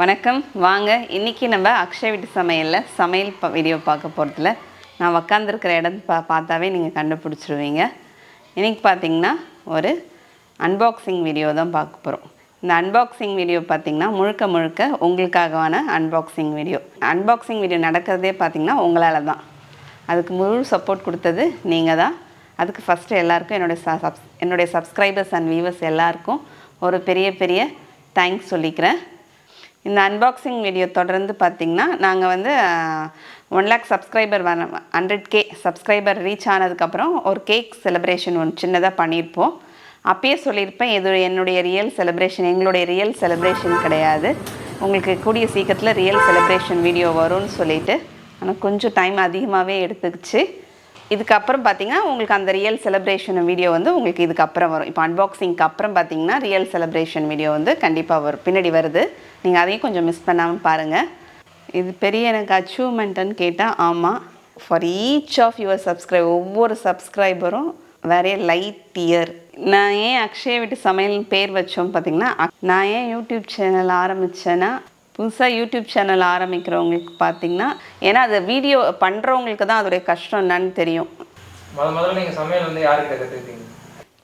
வணக்கம். வாங்க இன்றைக்கி நம்ம அக்ஷய் வீட்டு சமையலில் சமையல் ப வீடியோ பார்க்க போகிறதுல நான் உக்காந்துருக்கிற இடம் பா பார்த்தாவே நீங்கள் கண்டுபிடிச்சிருவீங்க. இன்றைக்கி பார்த்தீங்கன்னா ஒரு அன்பாக்சிங் வீடியோ தான் பார்க்க போகிறோம் இந்த அன்பாக்சிங் வீடியோ பார்த்தீங்கன்னா முழுக்க முழுக்க உங்களுக்காகவான அன்பாக்சிங் வீடியோ அன்பாக்சிங் வீடியோ நடக்கிறதே பார்த்தீங்கன்னா உங்களால் தான். அதுக்கு முழு சப்போர்ட் கொடுத்தது நீங்கள் தான். அதுக்கு ஃபஸ்ட்டு எல்லாருக்கும் என்னுடைய ச சப்ஸ் என்னுடைய சப்ஸ்கிரைபர்ஸ் அண்ட் வியூவர்ஸ் எல்லாருக்கும் ஒரு பெரிய பெரிய தேங்க்ஸ் சொல்லிக்கிறேன். இந்த அன்பாக்சிங் வீடியோ தொடர்ந்து பார்த்திங்கன்னா நாங்கள் வந்து ஒன் லேக் சப்ஸ்கிரைபர் வர ஹண்ட்ரட் கே சப்ஸ்கிரைபர் ரீச் ஆனதுக்கப்புறம் ஒரு கேக் செலிப்ரேஷன் ஒன்று சின்னதாக பண்ணியிருப்போம். அப்பயே சொல்லியிருப்பேன் இது என்னுடைய ரியல் செலிப்ரேஷன் எங்களுடைய ரியல் செலிப்ரேஷன் கிடையாது. உங்களுக்கு கூடிய சீக்கிரத்தில் ரியல் செலிப்ரேஷன் வீடியோ வரும்னு சொல்லிட்டு. ஆனால் கொஞ்சம் டைம் அதிகமாகவே எடுத்துக்கிச்சு. இதுக்கப்புறம் பார்த்தீங்கன்னா உங்களுக்கு அந்த ரியல் செலிப்ரேஷன் வீடியோ வந்து உங்களுக்கு இதுக்கப்புறம் வரும். இப்போ அன்பாக்சிங்க்கு அப்புறம் பார்த்தீங்கன்னா ரியல் செலிப்ரேஷன் வீடியோ வந்து கண்டிப்பாக வரும். பின்னாடி வருது. நீங்கள் அதையும் கொஞ்சம் மிஸ் பண்ணாமல் பாருங்கள் இது பெரிய எனக்கு அச்சீவ்மெண்ட்டுன்னு கேட்டால் ஆமாம் for each of your subscribe ஒவ்வொரு சப்ஸ்கிரைபரும் வேறே லைட் இயர் நான் ஏன் அக்ஷய வீட்டு சமையல் பேர் வச்சோம் பார்த்தீங்கன்னா நான் ஏன் யூடியூப் சேனல் ஆரம்பித்தேன்னா புதுசாக யூடியூப் சேனல் ஆரம்பிக்கிறவங்களுக்கு பார்த்தீங்கன்னா ஏன்னா அது வீடியோ பண்ணுறவங்களுக்கு தான் அதோடைய கஷ்டம் என்னன்னு தெரியும்.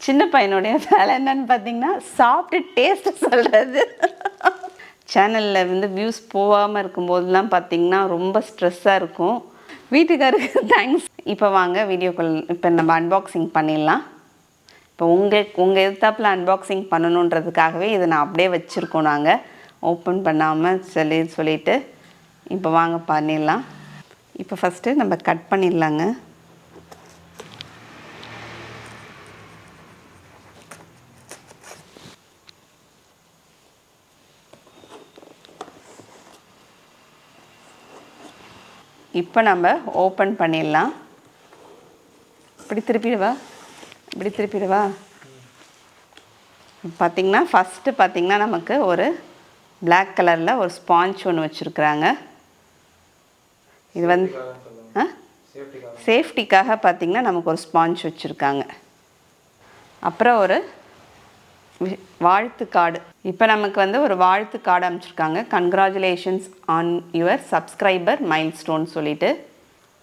சின்ன பையனுடைய வேலை என்னன்னு பார்த்தீங்கன்னா சாப்பிட்டு டேஸ்ட்டு சொல்கிறது சேனலில் வந்து வியூஸ் போகாமல் இருக்கும்போதெல்லாம் பார்த்தீங்கன்னா ரொம்ப ஸ்ட்ரெஸ்ஸாக இருக்கும். வீட்டுக்காருக்கு தேங்க்ஸ் இப்போ வாங்க வீடியோக்குள் இப்போ நம்ம அன்பாக்சிங் பண்ணிடலாம். இப்போ உங்கள் உங்கள் எதிர்த்தாப்பில் அன்பாக்சிங் பண்ணணுன்றதுக்காகவே இதை நான் அப்படியே வச்சுருக்கோம் நாங்கள் ஓப்பன் பண்ணாமல் சொல்லி சொல்லிவிட்டு இப்போ வாங்க பண்ணிடலாம். இப்போ ஃபஸ்ட்டு நம்ம கட் பண்ணிடலாங்க. இப்போ நம்ம ஓப்பன் பண்ணிடலாம். இப்படி திருப்பிடுவா? இப்படி திருப்பிடுவா? பார்த்தீங்கன்னா ஃபஸ்ட்டு பார்த்தீங்கன்னா நமக்கு ஒரு Black கலரில் ஒரு ஸ்பாஞ்ச் ஒன்று வச்சுருக்குறாங்க. இது வந்து ஆ? சேஃப்டிக்காக பார்த்தீங்கன்னா நமக்கு ஒரு ஸ்பாஞ்ச் வச்சுருக்காங்க. அப்புறம் ஒரு வாழ்த்து கார்டு. இப்போ நமக்கு வந்து ஒரு வாழ்த்து கார்டு அமைச்சிருக்காங்க congratulations on your subscriber milestone சொல்லிட்டு.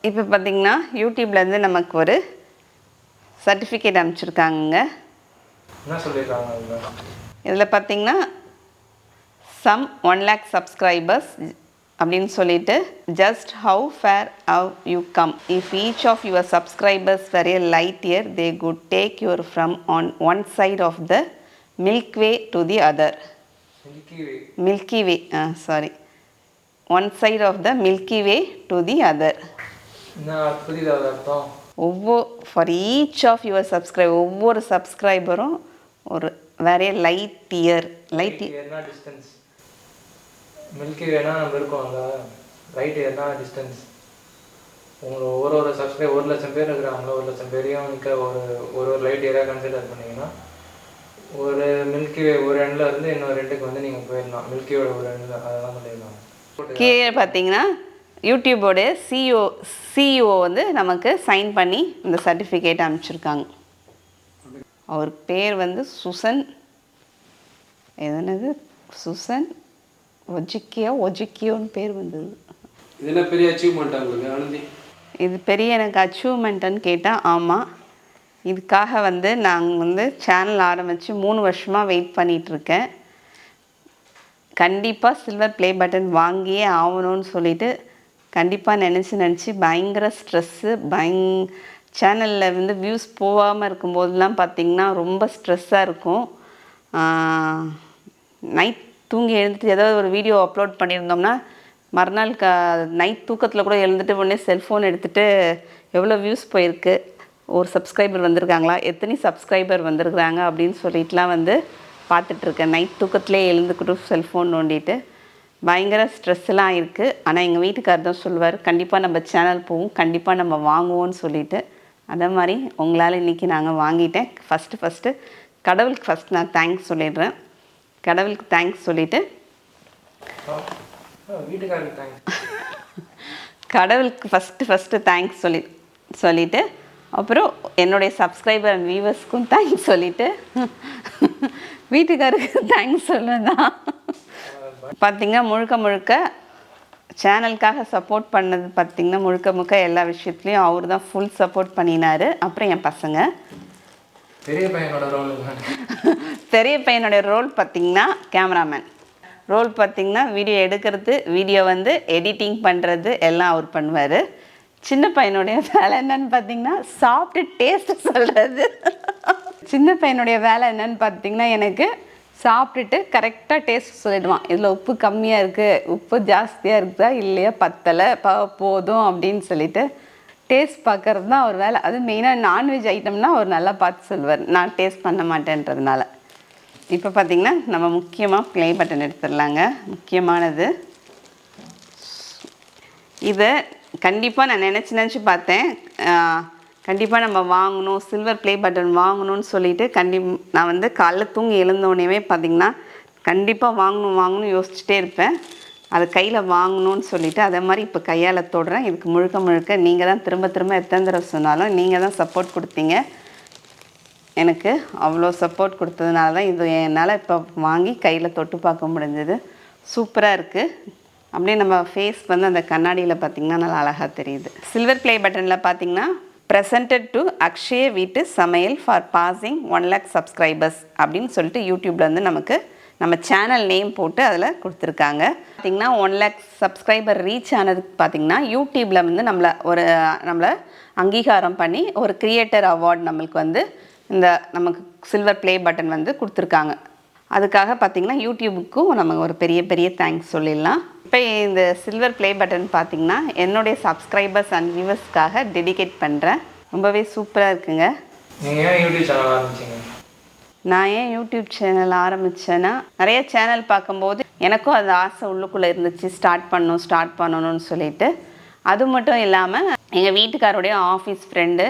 இப்போ பார்த்தீங்கன்னா யூடியூப்லேருந்து நமக்கு ஒரு சர்டிஃபிகேட் அமைச்சிருக்காங்க இதில் பார்த்தீங்கன்னா சம் ஒன் லேக் சப்ஸ்கிரைபர்ஸ் அப்படின்னு சொல்லிட்டு just how far how you come if each of your subscribers very light year they could take your from on one side of the milk way to the other milky way sorry one side of the milky way to the other ஒவ்வொரு for each of your subscribe ஒவ்வொரு சப்ஸ்கிரைபரும் ஒரு very light year light distance milky வேணா நம்ம இருக்கோம் அங்கே. Right என்ன distance உங்களை ஒரு ஒரு சப்ஸ்கிரைப் ஒரு லட்சம் பேர் இருக்கிறாங்களோ ஒரு லட்சம் பேரையும் நிற்க ஒரு ஒரு ஒரு லைட் ஏரியா கன்சிடர் பண்ணிங்கன்னா ஒரு மில்கி வே ஒரு எண்டில் இருந்து இன்னொரு ரெண்டுக்கு வந்து நீங்கள் போயிடலாம் மில்கியோட ஒரு எண்டில் அதெல்லாம் சொல்லிடலாம் கீழே பார்த்தீங்கன்னா யூடியூபோட சிஇஓ சிஇஓ வந்து நமக்கு சைன் பண்ணி இந்த சர்டிஃபிகேட் அனுப்பிச்சிருக்காங்க. அவர் பேர் வந்து சுசன். எதனது சுசன் ஒஜிக்கியோ ஒஜிக்கியோன்னு பேர் வந்தது. இது என்ன பெரிய அச்சீவ்மெண்ட்டா உங்களுக்கு ஆனந்தி? இது பெரிய எனக்கு அச்சீவ்மெண்ட்டுன்னு கேட்டால் ஆமாம் இதுக்காக வந்து நாங்கள் வந்து சேனல் ஆரம்பித்து மூணு வருஷமாக வெயிட் பண்ணிகிட்ருக்கேன் கண்டிப்பாக சில்வர் ப்ளே பட்டன் வாங்கியே ஆகணும்னு சொல்லிட்டு கண்டிப்பாக நினச்சி நினச்சி பயங்கர ஸ்ட்ரெஸ்ஸு பயங் சேனலில் வந்து வியூஸ் போகாமல் இருக்கும்போதெல்லாம் பார்த்திங்கன்னா ரொம்ப ஸ்ட்ரெஸ்ஸாக இருக்கும். நைட் தூங்கி எழுந்துட்டு ஏதாவது ஒரு வீடியோ அப்லோட் பண்ணியிருந்தோம்னா மறுநாள் க நைட் தூக்கத்தில் கூட எழுந்துட்டு உடனே செல்ஃபோன் எடுத்துகிட்டு எவ்வளோ வியூஸ் போயிருக்கு ஒரு சப்ஸ்கிரைபர் வந்திருக்காங்களா எத்தனை சப்ஸ்கிரைபர் வந்திருக்கிறாங்க அப்படின்னு சொல்லிட்டுலாம் வந்து பார்த்துட்ருக்கேன். நைட் தூக்கத்திலே எழுந்துக்கிட்டு செல்ஃபோன் நோண்டிட்டு பயங்கர ஸ்ட்ரெஸ்லாம் இருக்குது ஆனால் எங்கள் வீட்டுக்காரர் தான் சொல்லுவார் கண்டிப்பாக நம்ம சேனல் போவோம் கண்டிப்பாக நம்ம வாங்குவோம்னு சொல்லிட்டு. அதே மாதிரி உங்களால் இன்றைக்கி நாங்கள் வாங்கிட்டேன். ஃபஸ்ட்டு ஃபஸ்ட்டு கடவுளுக்கு ஃபஸ்ட் நான் தேங்க்ஸ் சொல்லிடுறேன். கடவுளுக்கு தேங்க்ஸ் சொல்லிவிட்டு தேங்க்ஸ் கடவுளுக்கு ஃபஸ்ட்டு ஃபஸ்ட்டு தேங்க்ஸ் சொல்லி சொல்லிவிட்டு அப்புறம் என்னுடைய சப்ஸ்கிரைபர் அண்ட் வியூவர்ஸ்க்கும் தேங்க்ஸ் சொல்லிவிட்டு வீட்டுக்காருக்கு தேங்க்ஸ் சொல்லதான் பார்த்தீங்கன்னா முழுக்க முழுக்க சேனலுக்காக சப்போர்ட் பண்ணது பார்த்தீங்கன்னா முழுக்க முழுக்க எல்லா விஷயத்துலையும் அவர் தான் ஃபுல் சப்போர்ட் பண்ணினாரு. அப்புறம் என் பசங்க. பெரிய பையனோட ரோல் பெரிய பையனுடைய ரோல் பார்த்தீங்கன்னா கேமராமேன் ரோல் பார்த்தீங்கன்னா வீடியோ எடுக்கிறது வீடியோ வந்து எடிட்டிங் பண்ணுறது எல்லாம் அவர் பண்ணுவார். சின்ன பையனுடைய வேலை என்னன்னு பார்த்தீங்கன்னா சாப்பிட்டு டேஸ்ட்டு சொல்கிறது சின்ன பையனுடைய வேலை என்னன்னு பார்த்தீங்கன்னா எனக்கு சாப்பிட்டுட்டு கரெக்டாக டேஸ்ட் சொல்லிடுவான். இதில் உப்பு கம்மியாக இருக்குது உப்பு ஜாஸ்தியாக இருக்குதா இல்லையா பத்தலை ப போதும் அப்படின்னு சொல்லிட்டு டேஸ்ட் பார்க்கறது தான் அவர் வேலை. அது மெயினாக நான்வெஜ் ஐட்டம்னா அவர் நல்லா பார்த்து சொல்வார் நான் டேஸ்ட் பண்ண மாட்டேன்றதுனால. இப்போ பார்த்தீங்கன்னா நம்ம முக்கியமாக ப்ளே பட்டன் எடுத்துடலாங்க. முக்கியமானது. இதை கண்டிப்பாக நான் நினச்சி நினச்சி பார்த்தேன். கண்டிப்பாக நம்ம வாங்கணும் சில்வர் ப்ளே பட்டன் வாங்கணும்னு சொல்லிட்டு கண்டி நான் வந்து காலைல தூங்கி எழுந்தோடனேவே பார்த்திங்கன்னா கண்டிப்பாக வாங்கணும் வாங்கணும் யோசிச்சுட்டே இருப்பேன். அது கையில் வாங்கணும்னு சொல்லிட்டு அதே மாதிரி இப்போ கையால் தொடுறேன். இதுக்கு முழுக்க முழுக்க நீங்கள் தான் திரும்ப திரும்ப எத்தனை தடவை சொன்னாலும் நீங்கள் தான் சப்போர்ட் கொடுத்தீங்க. எனக்கு அவ்வளோ சப்போர்ட் கொடுத்ததுனால தான் இது என்னால் இப்போ வாங்கி கையில் தொட்டு பார்க்க முடிஞ்சது. சூப்பராக இருக்குது அப்படியே நம்ம ஃபேஸ் வந்து அந்த கண்ணாடியில் பார்த்திங்கன்னா நல்லா அழகாக தெரியுது. சில்வர் ப்ளே பட்டனில் பார்த்தீங்கன்னா ப்ரெசன்டட் டு அக்ஷய வீட்டு சமையல் for passing one lakh subscribers அப்படின்னு சொல்லிட்டு யூடியூப்ல வந்து நமக்கு நம்ம சேனல் நேம் போட்டு அதில் கொடுத்துருக்காங்க. பார்த்திங்கன்னா ஒன் லேக் சப்ஸ்கிரைபர் ரீச் ஆனதுக்கு பார்த்திங்கன்னா யூடியூப்பில் வந்து நம்மளை ஒரு நம்மளை அங்கீகாரம் பண்ணி ஒரு கிரியேட்டர் அவார்ட் நம்மளுக்கு வந்து இந்த நமக்கு சில்வர் ப்ளே பட்டன் வந்து கொடுத்துருக்காங்க. அதுக்காக பார்த்திங்கன்னா யூடியூபுக்கும் நம்ம ஒரு பெரிய பெரிய தேங்க்ஸ் சொல்லிடலாம். இப்போ இந்த சில்வர் ப்ளே பட்டன் பார்த்திங்கன்னா என்னுடைய சப்ஸ்கிரைபர்ஸ் அண்ட் வியூவர்ஸ்க்காக டெடிகேட் பண்ணுறேன் ரொம்பவே சூப்பராக இருக்குங்க. நீங்கள் ஏன் யூடியூப் சேனல் ஆரம்பிச்சிங்க? நான் ஏன் யூடியூப் சேனல் ஆரம்பித்தேன்னா நிறைய சேனல் பார்க்கும்போது எனக்கும் அது ஆசை உள்ளுக்குள்ளே இருந்துச்சு ஸ்டார்ட் பண்ணணும் ஸ்டார்ட் பண்ணணும்னு சொல்லிட்டு. அது மட்டும் இல்லாமல் எங்கள் வீட்டுக்காரோடைய ஆஃபீஸ் ஃப்ரெண்டு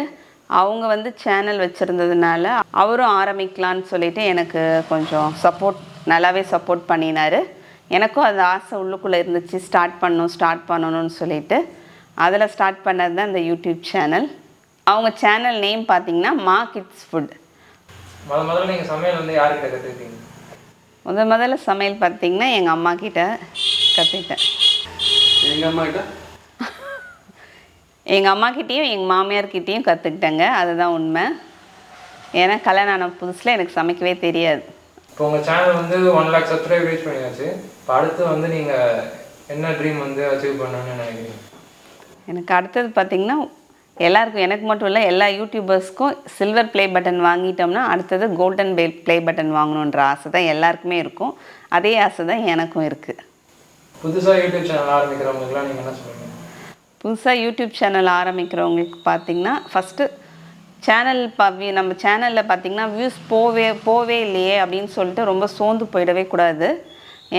அவங்க வந்து சேனல் வச்சுருந்ததுனால அவரும் ஆரம்பிக்கலான்னு சொல்லிட்டு எனக்கு கொஞ்சம் சப்போர்ட் நல்லாவே சப்போர்ட் பண்ணினார். எனக்கும் அது ஆசை உள்ளுக்குள்ளே இருந்துச்சு ஸ்டார்ட் பண்ணணும் ஸ்டார்ட் பண்ணணும்னு சொல்லிட்டு. அதில் ஸ்டார்ட் பண்ணது தான் இந்த யூடியூப் சேனல். அவங்க சேனல் நேம் பார்த்திங்கன்னா மா கிட்ஸ் ஃபுட். முத முதல்ல நீங்கள் சமையல் வந்து யார்கிட்ட கற்றுக்கிட்டீங்க முத முதல்ல சமையல் பார்த்தீங்கன்னா எங்கள் அம்மா கிட்ட கற்றுக்கிட்டேன் எங்கள் அம்மா கிட்ட? எங்கள் அம்மா கிட்டேயும் எங்கள் மாமியார்கிட்டேயும் கற்றுக்கிட்டேங்க அதுதான் உண்மை. ஏன்னா கல்யாணம் ஆன புதுசில் எனக்கு சமைக்கவே தெரியாது. இப்போ உங்கள் சேனல் வந்து ஒன் லேக் சப்ஸ்கிரைப் ரீச் பண்ணியாச்சு. இப்போ அடுத்து வந்து நீங்கள் என்ன ட்ரீம் வந்து அச்சீவ் பண்ணணும்னு நினைக்கிறீங்க? எனக்கு அடுத்தது பார்த்திங்கன்னா எல்லாருக்கும் எனக்கு மட்டும் இல்லை எல்லா யூடியூபர்ஸ்க்கும் சில்வர் ப்ளே பட்டன் வாங்கிட்டோம்னா அடுத்தது கோல்டன் பே ப்ளே பட்டன் வாங்கணுன்ற ஆசை தான் எல்லாருக்குமே இருக்கும். அதே ஆசை தான் எனக்கும் இருக்குது புதுசாக யூடியூப் சேனல் ஆரம்பிக்கிறவங்களுக்குலாம் நீங்கள் என்ன சொல்லுவீங்க புதுசாக யூடியூப் சேனல் ஆரம்பிக்கிறவங்களுக்கு பார்த்தீங்கன்னா ஃபஸ்ட்டு சேனல் ப நம்ம சேனலில் பார்த்தீங்கன்னா வியூஸ் போவே போவே இல்லையே அப்படின்னு சொல்லிட்டு ரொம்ப சோர்ந்து போயிடவே கூடாது.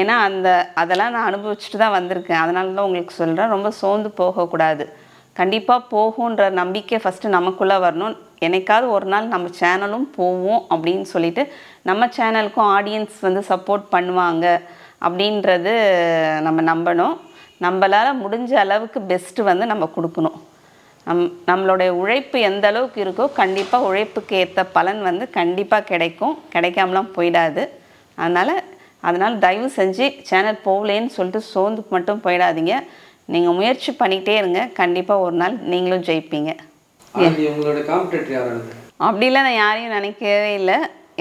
ஏன்னா அந்த அதெல்லாம் நான் அனுபவிச்சுட்டு தான் வந்திருக்கேன். அதனால தான் உங்களுக்கு சொல்கிறேன் ரொம்ப சோர்ந்து போகக்கூடாது. கண்டிப்பாக போகுன்ற நம்பிக்கை ஃபஸ்ட்டு நமக்குள்ளே வரணும். என்னைக்காவது ஒரு நாள் நம்ம சேனலும் போவோம் அப்படின்னு சொல்லிட்டு நம்ம சேனலுக்கும் ஆடியன்ஸ் வந்து சப்போர்ட் பண்ணுவாங்க அப்படின்றது நம்ம நம்பணும். நம்மளால் முடிஞ்ச அளவுக்கு பெஸ்ட்டு வந்து நம்ம கொடுக்கணும். நம் நம்மளுடைய உழைப்பு எந்த அளவுக்கு இருக்கோ கண்டிப்பாக உழைப்புக்கு ஏற்ற பலன் வந்து கண்டிப்பாக கிடைக்கும். கிடைக்காமலாம் போயிடாது. அதனால் அதனால் தயவு செஞ்சு சேனல் போகலேன்னு சொல்லிட்டு சோர்ந்து மட்டும் போயிடாதீங்க. நீங்கள் முயற்சி பண்ணிகிட்டே இருங்க. கண்டிப்பாக ஒரு நாள் நீங்களும் ஜெயிப்பீங்க. அப்படிலாம் நான் யாரையும் நினைக்கவே இல்லை.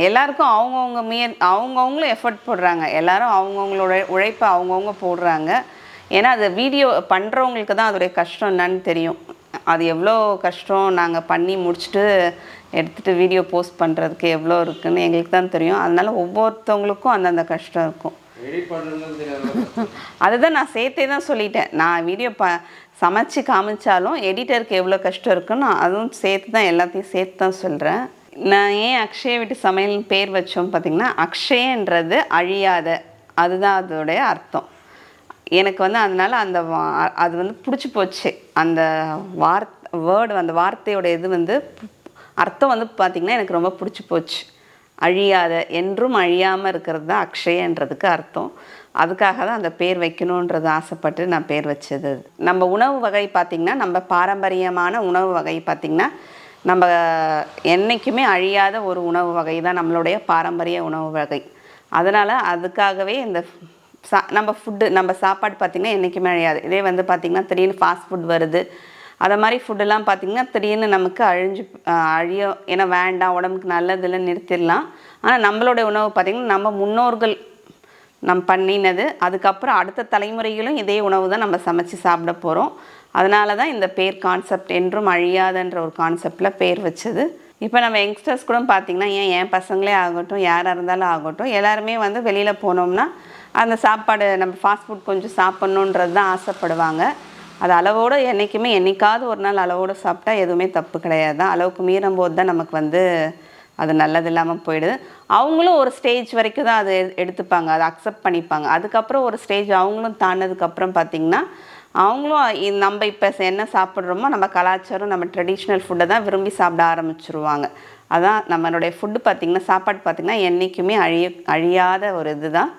எல்லாருக்கும் அவங்கவுங்க முயற் அவங்கவுங்களும் எஃபர்ட் போடுறாங்க. எல்லாரும் அவங்கவுங்களோட உழைப்பை அவங்கவுங்க போடுறாங்க. ஏன்னா அது வீடியோ பண்ணுறவங்களுக்கு தான் அதோடைய கஷ்டம் என்னன்னு தெரியும். அது எவ்வளோ கஷ்டம் நாங்கள் பண்ணி முடிச்சுட்டு எடுத்துகிட்டு வீடியோ போஸ்ட் பண்ணுறதுக்கு எவ்வளோ இருக்குன்னு எங்களுக்கு தான் தெரியும். அதனால ஒவ்வொருத்தவங்களுக்கும் அந்தந்த கஷ்டம் இருக்கும். அதுதான் நான் சேர்த்தே தான் சொல்லிட்டேன். நான் வீடியோ ப சமைச்சு காமிச்சாலும் எடிட்டருக்கு எவ்வளோ கஷ்டம் இருக்குன்னு நான் அதுவும் சேர்த்து தான் எல்லாத்தையும் சேர்த்து தான் சொல்கிறேன் நான் ஏன் அக்ஷய வீட்டு சமையல்னு பேர் வச்சோம் பார்த்திங்கன்னா அக்ஷயன்றது அழியாத. அதுதான் அதோடைய அர்த்தம். எனக்கு வந்து அதனால் அந்த வா- அது வந்து பிடிச்சி போச்சு. அந்த வார்த் வேர்டு அந்த வார்த்தையோட இது வந்து அர்த்தம் வந்து பார்த்திங்கன்னா எனக்கு ரொம்ப பிடிச்சி போச்சு. அழியாத என்றும் அழியாமல் இருக்கிறது தான் அக்ஷயன்றதுக்கு அர்த்தம். அதுக்காக தான் அந்த பேர் வைக்கணுன்றது ஆசைப்பட்டு நான் பேர் வச்சது. நம்ம உணவு வகை பார்த்திங்கன்னா நம்ம பாரம்பரியமான உணவு வகை பார்த்திங்கன்னா நம்ம என்றைக்குமே அழியாத ஒரு உணவு வகை தான் நம்மளுடைய பாரம்பரிய உணவு வகை. அதனால் அதுக்காகவே இந்த சா நம்ம ஃபுட்டு நம்ம சாப்பாடு பார்த்திங்கன்னா என்றைக்குமே அழியாது. இதே வந்து பார்த்திங்கன்னா திடீர்னு ஃபாஸ்ட் ஃபுட் வருது. அதை மாதிரி ஃபுட்டெல்லாம் பார்த்திங்கன்னா திடீர்னு நமக்கு அழிஞ்சு அழிய ஏன்னா வேண்டாம் உடம்புக்கு நல்லதில்லை நிறுத்திடலாம். ஆனால் நம்மளுடைய உணவு பார்த்திங்கன்னா நம்ம முன்னோர்கள் நம்ம பண்ணினது அதுக்கப்புறம் அடுத்த தலைமுறைகளும் இதே உணவு தான் நம்ம சமைச்சு சாப்பிட போகிறோம் அதனால தான் இந்த பேர் கான்செப்ட் என்றும் அழியாதன்ற ஒரு கான்செப்டில் பேர் வச்சது. இப்போ நம்ம யங்ஸ்டர்ஸ் கூட பார்த்திங்கன்னா ஏன் என் பசங்களே ஆகட்டும் யாராக இருந்தாலும் ஆகட்டும் எல்லாருமே வந்து வெளியில் போனோம்னா அந்த சாப்பாடு நம்ம ஃபாஸ்ட் ஃபுட் கொஞ்சம் சாப்பிட்ணுன்றது தான் ஆசைப்படுவாங்க. அது அளவோடு என்றைக்குமே என்னைக்காவது ஒரு நாள் அளவோடு சாப்பிட்டா எதுவுமே தப்பு கிடையாது. தான் அளவுக்கு மீறும் போது தான் நமக்கு வந்து அது நல்லது இல்லாமல் போயிடுது. அவங்களும் ஒரு ஸ்டேஜ் வரைக்கும் தான் அது எடுத்துப்பாங்க அதை அக்செப்ட் பண்ணிப்பாங்க. அதுக்கப்புறம் ஒரு ஸ்டேஜ் அவங்களும் தாண்டதுக்கப்புறம் பார்த்திங்கன்னா அவங்களும் நம்ம இப்போ என்ன சாப்பிட்றோமோ நம்ம கலாச்சாரம் நம்ம ட்ரெடிஷ்னல் ஃபுட்டை தான் விரும்பி சாப்பிட ஆரம்பிச்சிருவாங்க. அதான் நம்மளுடைய ஃபுட்டு பார்த்திங்கன்னா சாப்பாடு பார்த்திங்கன்னா என்றைக்குமே அழிய அழியாத ஒரு இதுதான்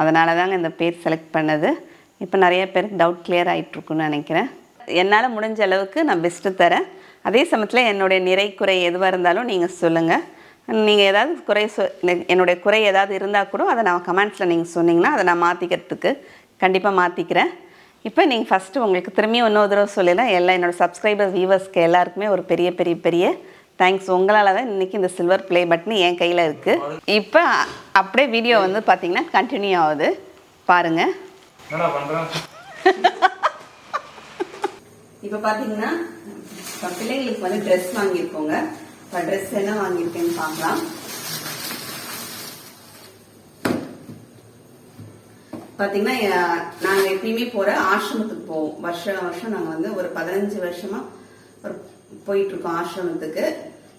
அதனால தாங்க இந்த பேர் செலக்ட் பண்ணது. இப்போ நிறைய பேருக்கு டவுட் கிளியர் ஆகிட்டுருக்குன்னு நினைக்கிறேன். என்னால் முடிஞ்ச அளவுக்கு நான் பெஸ்ட்டு தரேன். அதே சமயத்தில் என்னுடைய நிறை குறை எதுவாக இருந்தாலும் நீங்கள் சொல்லுங்கள் நீங்கள் ஏதாவது குறை சொ என்னுடைய குறை ஏதாவது இருந்தால் கூட அதை நான் கமெண்ட்ஸில் நீங்கள் சொன்னீங்கன்னா அதை நான் மாற்றிக்கிறதுக்கு கண்டிப்பாக மாற்றிக்கிறேன் இப்போ நீங்கள் ஃபஸ்ட்டு உங்களுக்கு திரும்பியும் இன்னொரு தடவை சொல்லிடலாம். எல்லா என்னோடய சப்ஸ்கிரைபர்ஸ் வியூவர்ஸ்க்கு எல்லாருக்குமே ஒரு பெரிய பெரிய பெரிய தேங்க்ஸ் உங்களால் தான் இன்றைக்கி இந்த சில்வர் ப்ளே பட்டன் என் கையில் இருக்குது இப்போ அப்படியே வீடியோ வந்து பார்த்திங்கன்னா கண்டினியூ ஆகுது. பாருங்கள் என்னடா பண்றேன் இப்போ பார்த்தீங்கன்னா இப்போ பிள்ளைங்களுக்கு வந்து ட்ரெஸ் வாங்கியிருக்கோங்க. இப்போ ட்ரெஸ் என்ன வாங்கியிருக்கேன்னு பார்க்கலாம். பார்த்தீங்கன்னா நாங்கள் எப்பயுமே போகிற ஆசிரமத்துக்கு போவோம். வருஷம் வருஷம் நாங்கள் வந்து ஒரு பதினஞ்சு வருஷமா ஒரு போயிட்டு இருக்கோம் ஆசிரமத்துக்கு.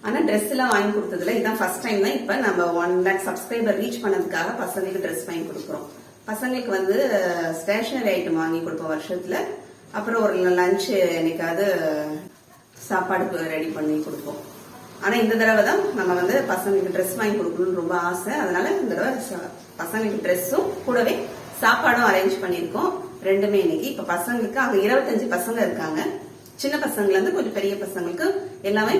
ஆனால் ட்ரெஸ் எல்லாம் வாங்கி கொடுத்ததுல இதான் ஃபர்ஸ்ட் டைம் தான். இப்போ நம்ம ஒன் லேக் சப்ஸ்கிரைபர் ரீச் பண்ணதுக்காக பசங்களுக்கு ட்ரெஸ் வாங்கி கொடுக்குறோம். பசங்களுக்கு வந்து ஸ்டேஷனரி ஐட்டம் வாங்கி கொடுப்போம் வருஷத்துல. அப்புறம் ஒரு லஞ்சு என்னைக்காவது சாப்பாடு ரெடி பண்ணி கொடுப்போம். ஆனா இந்த தடவை தான் நம்ம வந்து பசங்களுக்கு ட்ரெஸ் வாங்கி கொடுக்கணும்னு ரொம்ப ஆசை. அதனால இந்த தடவை ச- பசங்களுக்கு ட்ரெஸ்ஸும் கூடவே சாப்பாடும் அரேஞ்ச் பண்ணியிருக்கோம். ரெண்டுமே இன்னைக்கு. இப்ப பசங்களுக்கு அங்க இருபத்தஞ்சு பசங்க இருக்காங்க. சின்ன பசங்கள்ல இருந்து கொஞ்சம் பெரிய பசங்களுக்கு எல்லாமே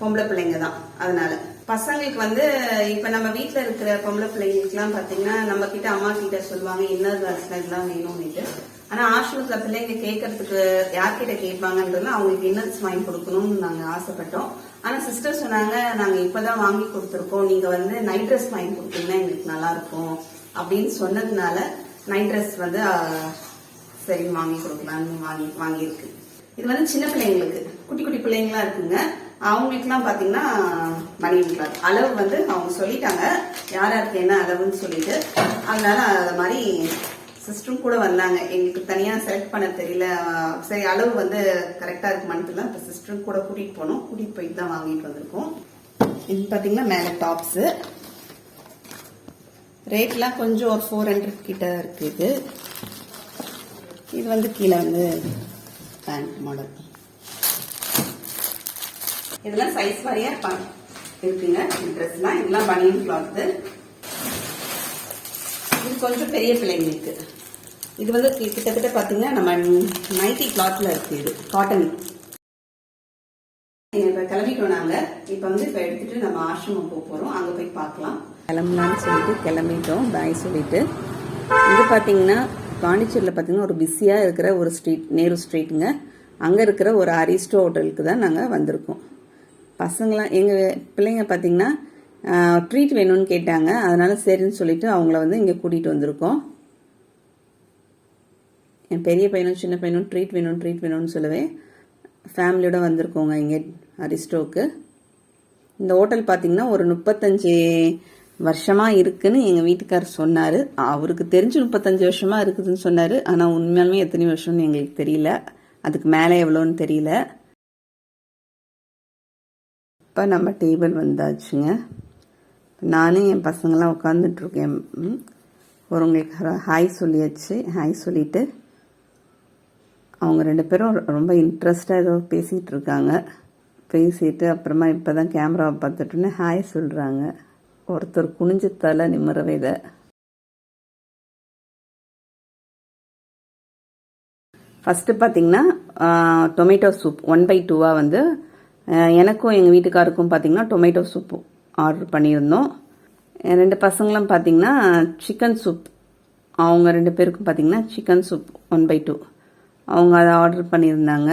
பொம்பளை பிள்ளைங்க தான். அதனால பசங்களுக்கு வந்து இப்ப நம்ம வீட்டுல இருக்கிற பொம்பளை பிள்ளைங்களுக்குலாம் பாத்தீங்கன்னா நம்ம கிட்ட அம்மா கிட்ட சொல்லுவாங்க இன்னர் வேர்ஸ்ல இதெல்லாம் வேணும்னுட்டு? ஆனா ஆசிரமத்துல பிள்ளைங்க கேட்கறதுக்கு யார்கிட்ட கேட்பாங்கன்றதுல அவங்களுக்கு இன்னர்ஸ் வாங்கி கொடுக்கணும்னு நாங்க ஆசைப்பட்டோம். ஆனா சிஸ்டர் சொன்னாங்க நாங்க இப்பதான் வாங்கி கொடுத்துருக்கோம். நீங்க வந்து நைட் ட்ரெஸ் வாங்கி கொடுத்தீங்கன்னா எங்களுக்கு நல்லா இருக்கும் அப்படின்னு சொன்னதுனால நைட் ட்ரெஸ் வந்து சரி வாங்கி கொடுக்கலாம்னு வாங்கி வாங்கியிருக்கு. இது வந்து சின்ன பிள்ளைங்களுக்கு குட்டி குட்டி பிள்ளைங்களா இருக்குங்க. அவங்களுக்குலாம் பார்த்தீங்கன்னா மணி கிளாத் அளவு வந்து அவங்க சொல்லிட்டாங்க. யார் யாருக்கு என்ன அளவுன்னு சொல்லிட்டு. அதனால அது மாதிரி சிஸ்டரும் கூட வந்தாங்க. எங்களுக்கு தனியாக செலக்ட் பண்ண தெரியல. சரி அளவு வந்து கரெக்டாக இருக்குமான்னு தெரியல. இப்போ சிஸ்டரும் கூட கூட்டிகிட்டு போனோம். கூட்டிகிட்டு போயிட்டு தான் வாங்கிட்டு வந்திருக்கோம். இது பார்த்தீங்கன்னா மேலே டாப்ஸு ரேட்லாம் கொஞ்சம் ஒரு ஃபோர் ஹண்ட்ரட் கிட்ட இருக்குது இது. வந்து கீழே வந்து பேண்ட் மாடல் இதெல்லாம் சைஸ் வாரியா ப- இருக்குங்க. ட்ரெஸ்லாம் இதெல்லாம் பனியன் கிளாத்து இது கொஞ்சம் பெரிய பிள்ளைங்களுக்கு. இது வந்து கிட்டத்தட்ட பார்த்தீங்கன்னா நம்ம நைட்டி கிளாத்ல இருக்கு இது காட்டன் இப்போ கிளம்பிட்டோம் நாங்கள் இப்போ வந்து இப்போ எடுத்துகிட்டு நம்ம ஆசிரமம் போக போறோம். அங்க போய் பார்க்கலாம். கிளம்பலாம்னு சொல்லிட்டு கிளம்பிட்டோம். பாய் சொல்லிட்டு. இது பார்த்தீங்கன்னா பாண்டிச்சேரியில் பார்த்தீங்கன்னா ஒரு பிஸியாக இருக்கிற ஒரு ஸ்ட்ரீட் நேரு ஸ்ட்ரீட்டுங்க அங்கே இருக்கிற ஒரு அரிஸ்டோ ஹோட்டலுக்கு தான் நாங்கள் வந்திருக்கோம். பசங்களாம் எங்கள் பிள்ளைங்க பார்த்தீங்கன்னா ட்ரீட் வேணும்னு கேட்டாங்க. அதனால சரின்னு சொல்லிட்டு அவங்கள வந்து இங்கே கூட்டிகிட்டு வந்திருக்கோம். என் பெரிய பையனும் சின்ன பையனும் ட்ரீட் வேணும் ட்ரீட் வேணும்னு சொல்லுவேன் ஃபேமிலியோடு வந்திருக்கோங்க இங்கே அரிஸ்டோக்கு. இந்த ஹோட்டல் பார்த்திங்கன்னா ஒரு முப்பத்தஞ்சு வருஷமாக இருக்குதுன்னு எங்கள் வீட்டுக்கார் சொன்னார். அவருக்கு தெரிஞ்சு முப்பத்தஞ்சு வருஷமாக இருக்குதுன்னு சொன்னார். ஆனால் உண்மையாலுமே எத்தனை வருஷம்னு எங்களுக்கு தெரியல. அதுக்கு மேலே எவ்வளோன்னு தெரியல. இப்போ நம்ம டேபிள் வந்தாச்சுங்க. நானும் என் பசங்களாம் உட்காந்துட்ருக்கேன் ஒருவங்களுக்கு ஹாய் சொல்லியாச்சு. ஹாய் சொல்லிட்டு அவங்க ரெண்டு பேரும் ரொம்ப இன்ட்ரெஸ்டாக ஏதோ பேசிகிட்டு இருக்காங்க பேசிட்டு அப்புறமா இப்போ தான் கேமராவை பார்த்துட்டுன்னு ஹாய் சொல்கிறாங்க ஒருத்தர் குனிஞ்சு தலை நிம்மறவே இல்லை ஃபஸ்ட்டு பார்த்தீங்கன்னா டொமேட்டோ சூப் ஒன் பை டூவாக வந்து எனக்கும் எங்கள் வீட்டுக்காருக்கும் பார்த்தீங்கன்னா டொமேட்டோ சூப்பு ஆர்டர் பண்ணியிருந்தோம். ரெண்டு பசங்களும் பார்த்தீங்கன்னா சிக்கன் சூப் அவங்க ரெண்டு பேருக்கும் பார்த்தீங்கன்னா chicken soup one by two அவங்க அதை ஆர்டர் பண்ணியிருந்தாங்க.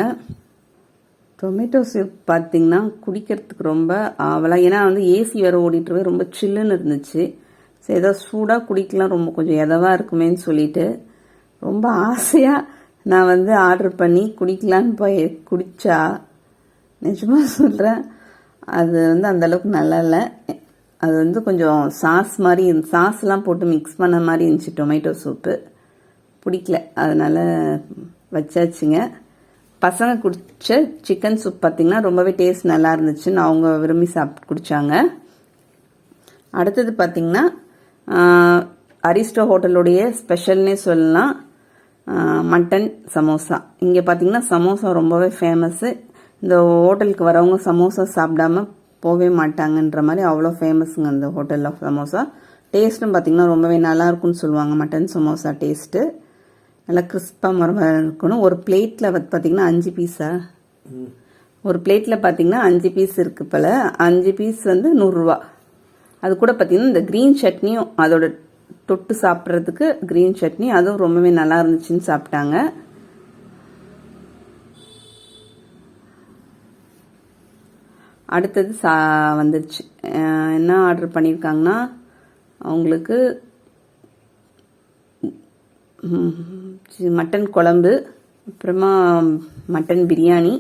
டொமேட்டோ சூப் பார்த்தீங்கன்னா குடிக்கிறதுக்கு ரொம்ப ஆவலாக ஏன்னா வந்து ஏசி வேறு ஓடிட்டு ரொம்ப சில்லுன்னு இருந்துச்சு. சரி ஏதோ சூடாக குடிக்கலாம் ரொம்ப கொஞ்சம் எதவாக இருக்குமேன்னு சொல்லிட்டு ரொம்ப ஆசையாக நான் வந்து ஆர்டர் பண்ணி குடிக்கலான்னு போய் குடித்தா நிஜமாக சொல்கிறேன் அது வந்து அந்த அளவுக்கு நல்லா இல்லை. அது வந்து கொஞ்சம் சாஸ் மாதிரி சாஸ்லாம் போட்டு மிக்ஸ் பண்ண மாதிரி இருந்துச்சு டொமேட்டோ சூப்பு பிடிக்கல. அதனால் வச்சாச்சுங்க. பசங்க குடித்த சிக்கன் சூப் பார்த்திங்கன்னா ரொம்பவே டேஸ்ட் நல்லா இருந்துச்சுன்னு அவங்க விரும்பி சாப்பிட்டு குடித்தாங்க அடுத்தது பார்த்திங்கன்னா அரிஸ்டோ ஹோட்டலுடைய ஸ்பெஷல்னே சொல்லலாம். மட்டன் சமோசா. இங்கே பார்த்தீங்கன்னா சமோசா ரொம்பவே ஃபேமஸ்ஸு இந்த ஹோட்டலுக்கு வரவங்க சமோசா சாப்பிடாம போகவே மாட்டாங்கன்ற மாதிரி அவ்வளோ ஃபேமஸுங்க அந்த ஹோட்டலில் சமோசா. டேஸ்ட்டும் பார்த்தீங்கன்னா ரொம்பவே நல்லா இருக்கும்னு சொல்லுவாங்க மட்டன் சமோசா டேஸ்ட்டு நல்லா கிறிஸ்பாக மரமாக இருக்கணும். ஒரு பிளேட்டில் பார்த்தீங்கன்னா அஞ்சு பீஸா ஒரு பிளேட்டில் பார்த்தீங்கன்னா அஞ்சு பீஸ் இருக்குது போல். அஞ்சு பீஸ் வந்து நூறுரூவா. அது கூட பார்த்தீங்கன்னா இந்த க்ரீன் சட்னியும் அதோட தொட்டு சாப்பிட்றதுக்கு க்ரீன் சட்னி அதுவும் ரொம்பவே நல்லா இருந்துச்சுன்னு சாப்பிட்டாங்க. அடுத்தது சா வந்துருச்சு. என்ன ஆர்டர் பண்ணியிருக்காங்கன்னா அவங்களுக்கு மட்டன் குழம்பு அப்புறமா மட்டன் பிரியாணி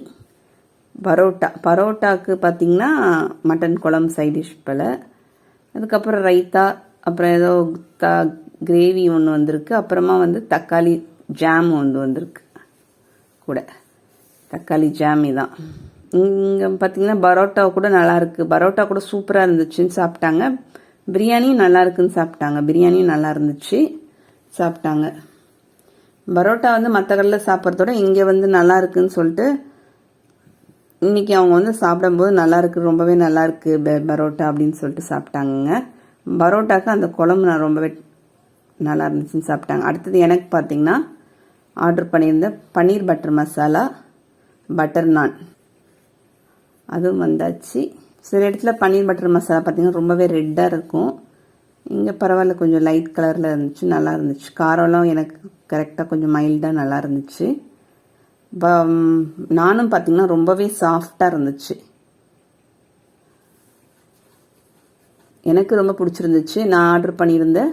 பரோட்டா. பரோட்டாக்கு பார்த்தீங்கன்னா மட்டன் குழம்பு சைட் டிஷ் போல். அதுக்கப்புறம் ரைத்தா அப்புறம் ஏதோ த கிரேவி ஒன்று வந்திருக்கு. அப்புறமா வந்து தக்காளி ஜாம் ஒன்று வந்திருக்கு. கூட. தக்காளி ஜாம் இதான். இங்கே பார்த்தீங்கன்னா பரோட்டா கூட நல்லாயிருக்கு பரோட்டா கூட சூப்பராக இருந்துச்சுன்னு சாப்பிட்டாங்க பிரியாணியும் நல்லா இருக்குன்னு சாப்பிட்டாங்க பிரியாணியும் நல்லா இருந்துச்சு சாப்பிட்டாங்க பரோட்டா வந்து மற்ற கடையில் சாப்பிட்றதோட இங்கே வந்து நல்லா இருக்குன்னு சொல்லிட்டு இன்னைக்கு அவங்க வந்து சாப்பிடும்போது நல்லா இருக்கு ரொம்பவே நல்லா இருக்கு பரோட்டா அப்படின்னு சொல்லிட்டு சாப்பிட்டாங்க பரோட்டாக்கு அந்த குழம்பு நான் ரொம்பவே நல்லா இருந்துச்சுன்னு சாப்பிட்டாங்க அடுத்தது எனக்கு பார்த்தீங்கன்னா ஆர்டர் பண்ணியிருந்த பன்னீர் பட்டர் மசாலா பட்டர் நான் அதுவும் வந்தாச்சு. சில இடத்துல பன்னீர் பட்டர் மசாலா பார்த்தீங்கன்னா ரொம்பவே ரெட்டாக இருக்கும். இங்கே பரவாயில்ல கொஞ்சம் லைட் கலரில் இருந்துச்சு நல்லா இருந்துச்சு. காரம்லாம் எனக்கு கரெக்டாக கொஞ்சம் மைல்டாக நல்லா இருந்துச்சு. ப- நானும் பார்த்தீங்கன்னா ரொம்பவே சாஃப்டாக இருந்துச்சு. எனக்கு ரொம்ப பிடிச்சிருந்துச்சு. நான் ஆர்டர் பண்ணியிருந்த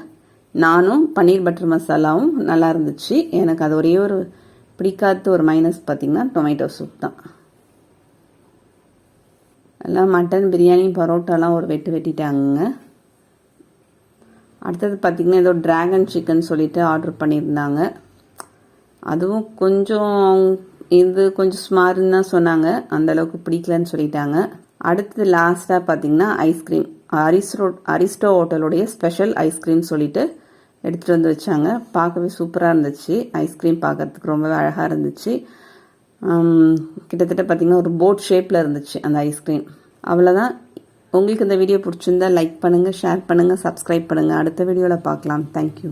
நானும் பன்னீர் பட்டர் மசாலாவும் நல்லா இருந்துச்சு. எனக்கு அது ஒரே ஒரு பிடிக்காத ஒரு மைனஸ் பார்த்தீங்கன்னா டொமேட்டோ சூப் தான். எல்லாம் மட்டன் பிரியாணி பரோட்டாலாம் ஒரு வெட்டு வெட்டிட்டாங்க அடுத்தது பார்த்தீங்கன்னா ஏதோ டிராகன் சிக்கன் சொல்லிட்டு ஆர்டர் பண்ணியிருந்தாங்க. அதுவும் கொஞ்சம் இது கொஞ்சம் சுமாருன்னு தான் சொன்னாங்க. அந்தளவுக்கு பிடிக்கலன்னு சொல்லிட்டாங்க. அடுத்தது லாஸ்ட்டாக பார்த்தீங்கன்னா ஐஸ்கிரீம் அரிஸ்டோ அரிஸ்டோ ஹோட்டலுடைய ஸ்பெஷல் ஐஸ்கிரீம் சொல்லிட்டு எடுத்துகிட்டு வந்து வச்சாங்க. பார்க்கவே சூப்பராக இருந்துச்சு. ஐஸ்கிரீம் பார்க்கறதுக்கு ரொம்பவே அழகாக இருந்துச்சு. கிட்டத்தட்ட பார்த்தீங்கன்னா ஒரு போட் ஷேப்பில் இருந்துச்சு அந்த ஐஸ்கிரீம் அவ்வளோதான் உங்களுக்கு இந்த வீடியோ பிடிச்சிருந்தா லைக் பண்ணுங்கள் ஷேர் பண்ணுங்கள் சப்ஸ்கிரைப் பண்ணுங்கள் அடுத்த வீடியோவில் பார்க்கலாம். தேங்க்யூ